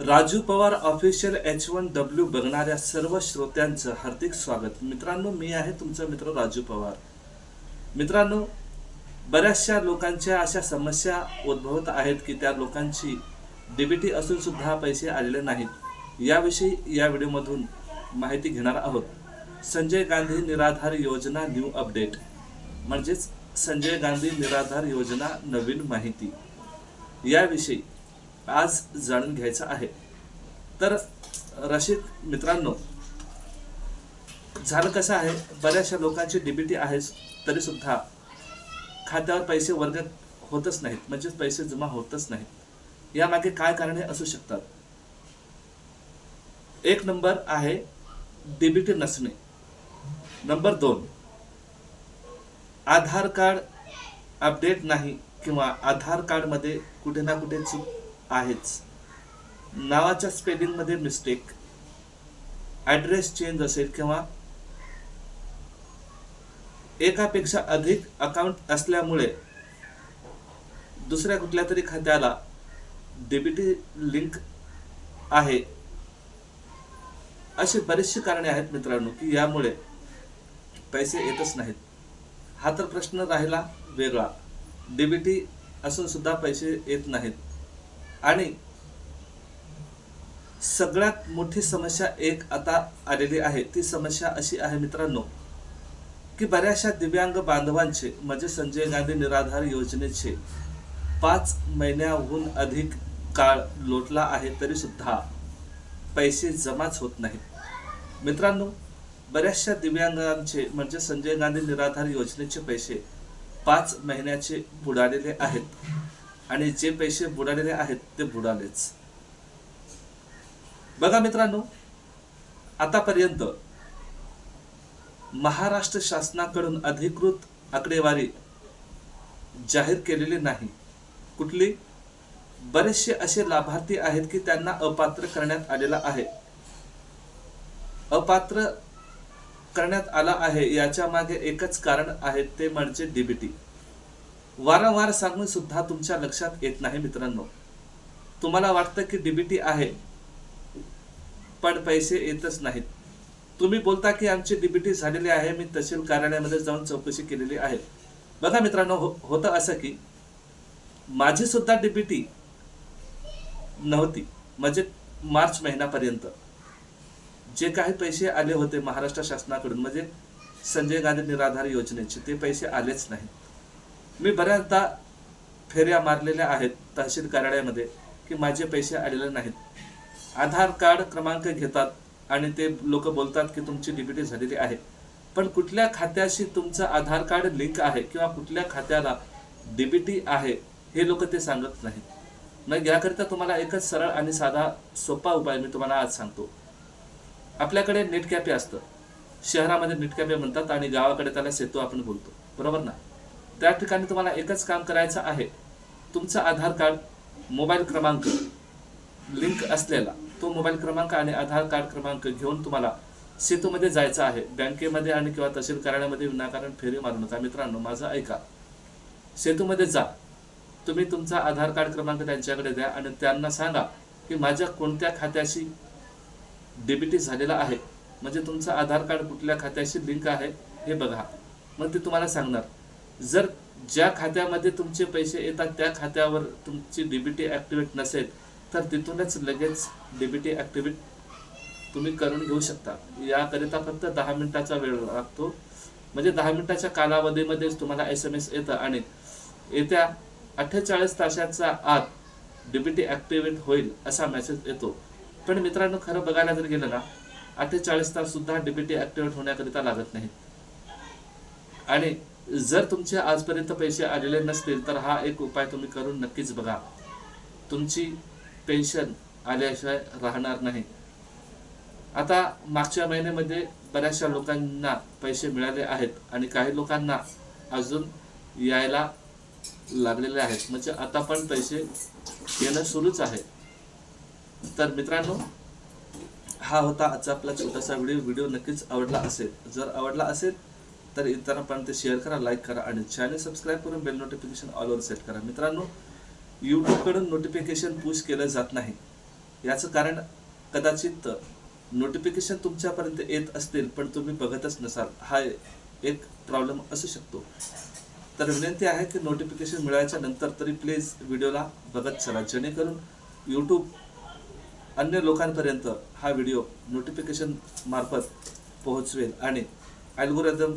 Raju Pawar official H one W बघणाऱ्या सर्व श्रोत्यांचं हार्दिक स्वागत. मित्रांनो मी आहे तुमचा मित्र राजू पवार. मित्रांनो बऱ्याचशा लोकांच्या अशा समस्या उद्भवत आहेत की त्या लोकांची डीबीटी असून सुद्धा पैसे आलेले नाहीत. याविषयी या व्हिडिओमधून माहिती घेणार आहोत. संजय गांधी निराधार योजना न्यू अपडेट. म्हणजेच संजय गांधी निराधार योजना नवीन माहिती. याविषयी आज जाणून घ्यायचं आहे. तर रशीद मित्रांनो झालं कसं आहे? बऱ्याचशा लोकांची डीबीटी आहे तरी सुद्धा खात्यावर पैसे वर्ग होतच नाहीत. म्हणजेच पैसे जमा होतच नाहीत. यामागे काय कारणे असू शकतात? एक नंबर आहे डीबीटी नसणे. नंबर दोन आधार कार्ड अपडेट नाही किंवा आधार कार्डमध्ये कुठे ना कुठे चूक आहेच. नावाच्या स्पेलिंगमध्ये मिस्टेक ॲड्रेस चेंज असेल किंवा एकापेक्षा अधिक अकाउंट असल्यामुळे दुसऱ्या कुठल्या तरी खात्याला डेबिटी लिंक आहे. अशी बरीचशी कारणे आहेत मित्रांनो की यामुळे पैसे येतच नाहीत. हा तर प्रश्न राहिला वेगळा. डेबिटी असून सुद्धा पैसे येत नाहीत. आणि सगळ्यात मोठी समस्या एक आता आलेली आहे. ती समस्या अशी आहे मित्रांनो की बऱ्याचशा दिव्यांग बांधवांचे म्हणजे संजय गांधी निराधार योजनेचे पाच महिन्याहून अधिक काळ लोटला आहे तरी सुद्धा पैसे जमाच होत नाहीत. मित्रांनो बऱ्याचशा दिव्यांगांचे म्हणजे संजय गांधी निराधार योजनेचे पैसे पाच महिन्याचे बुडालेले आहेत. आणि जे पैसे बुडालेले आहेत ते बुडालेच. बघा मित्रांनो आतापर्यंत महाराष्ट्र शासनाकडून अधिकृत आकडेवारी जाहीर केलेली नाही. कुठली? बरेचसे असे लाभार्थी आहेत की त्यांना अपात्र करण्यात आलेला आहे. अपात्र करण्यात आला आहे याच्या मागे एकच कारण आहे ते म्हणजे डीबीटी वारंवार सांगून सुद्धा तुमच्या लक्षात येत नाही मित्रांनो. तुम्हाला वाटतं की डीबीटी आहे पण पैसे येतच नाहीत. तुम्ही बोलता की आमची डीबीटी झालेली आहे मी तहसील कार्यालयामध्ये जाऊन चौकशी केलेली आहे. बघा मित्रांनो हो होतं असं की माझी सुद्धा डीबीटी नव्हती म्हणजे मार्च महिन्यापर्यंत. जे काही पैसे आले होते महाराष्ट्र शासनाकडून म्हणजे संजय गांधी निराधार योजनेचे ते पैसे आलेच नाही मी बऱ्याचदा फेऱ्या मारलेल्या आहेत तहसील कार्यालयामध्ये की माझे पैसे आलेले नाहीत. आधार कार्ड क्रमांक घेतात आणि ते लोक बोलतात की तुमची डिबिटी झालेली आहे. पण कुठल्या खात्याशी तुमचं आधार कार्ड लिंक आहे किंवा कुठल्या खात्याला डीबीटी आहे हे लोक ते सांगत नाहीत. मग याकरिता तुम्हाला एकच सरळ आणि साधा सोपा उपाय मी तुम्हाला आज सांगतो. आपल्याकडे नेट कॅफे असतं. शहरामध्ये नेट कॅफे म्हणतात आणि गावाकडे त्याला सेतू आपण बोलतो. बरोबर ना? त्या ठिकाणी तुम्हाला एकच काम करायचं आहे. तुमचं आधार कार्ड मोबाईल क्रमांक लिंक असलेला तो मोबाईल क्रमांक आणि आधार कार्ड क्रमांक घेऊन तुम्हाला सेतूमध्ये जायचं आहे. बँकेमध्ये आणि किंवा तहसील कार्यालयामध्ये विनाकारण फेरी मारू नका. मित्रांनो माझं ऐका. सेतूमध्ये जा. तुम्ही तुमचा आधार कार्ड क्रमांक त्यांच्याकडे द्या आणि त्यांना सांगा की माझ्या कोणत्या खात्याशी डेबिटी झालेला आहे. म्हणजे तुमचं आधार कार्ड कुठल्या खात्याशी लिंक आहे हे बघा. मग ते तुम्हाला सांगणार. जर ज्या खात्यामध्ये तुमचे पैसे येतात त्या खात्यावर तुमची डीबीटी ॲक्टिवेट नसेल तर तिथूनच लगेच डीबीटी ॲक्टिवेट तुम्ही करून घेऊ शकता. याकरिता फक्त दहा मिनिटाचा वेळ लागतो. म्हणजे दहा मिनिटाच्या कालावधीमध्येच तुम्हाला एस एम एस येतं आणि येत्या अठ्ठेचाळीस तासाच्या आत डीबीटी ॲक्टिवेट होईल असा मेसेज येतो. पण मित्रांनो खरं बघायला जर गेलं ना अठ्ठेचाळीस तास सुद्धा डीबीटी ॲक्टिवेट होण्याकरिता लागत नाही. आणि जर तुमचे आजपर्यंत पैसे आलेले नसतील तर हा एक उपाय तुम्ही करून नक्कीच बघा. तुमची पेन्शन आल्याशिवाय राहणार नाही. आता मागच्या महिन्यामध्ये बऱ्याचशा लोकांना पैसे मिळाले आहेत आणि काही लोकांना अजून यायला लागलेले आहेत. म्हणजे आता पण पैसे येणं सुरूच आहे. तर मित्रांनो हा होता आजचा आपला छोटासा व्हिडिओ. व्हिडिओ नक्कीच आवडला असेल. जर आवडला असेल तर इतरांपर्यंत शेअर करा लाईक करा आणि चॅनल सबस्क्राईब करून बेल नोटिफिकेशन ऑलवर सेट करा. मित्रांनो यूट्यूबकडून नोटिफिकेशन पुश केलं जात नाही. याचं कारण कदाचित नोटिफिकेशन तुमच्यापर्यंत येत असतील पण तुम्ही बघतच नसाल. हा एक प्रॉब्लेम असू शकतो. तर विनंती आहे की नोटिफिकेशन मिळायच्या नंतर तरी प्लीज व्हिडिओला बघत चला. जेणेकरून यूट्यूब अन्य लोकांपर्यंत हा व्हिडिओ नोटिफिकेशन मार्फत पोहोचवेल आणि अल्गोरिदम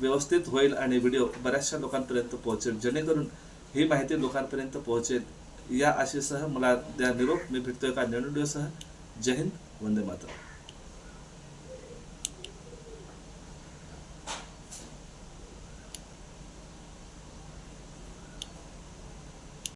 व्यवस्थित होईल आणि व्हिडिओ बऱ्याचशा लोकांपर्यंत पोहोचेल. जेणेकरून ही माहिती लोकांपर्यंत पोहोचेल. या आशेसह मला द्या निरोप. मी भेटतोय का नवीन व्हिडिओसह. जय हिंद. वंदे मातरम.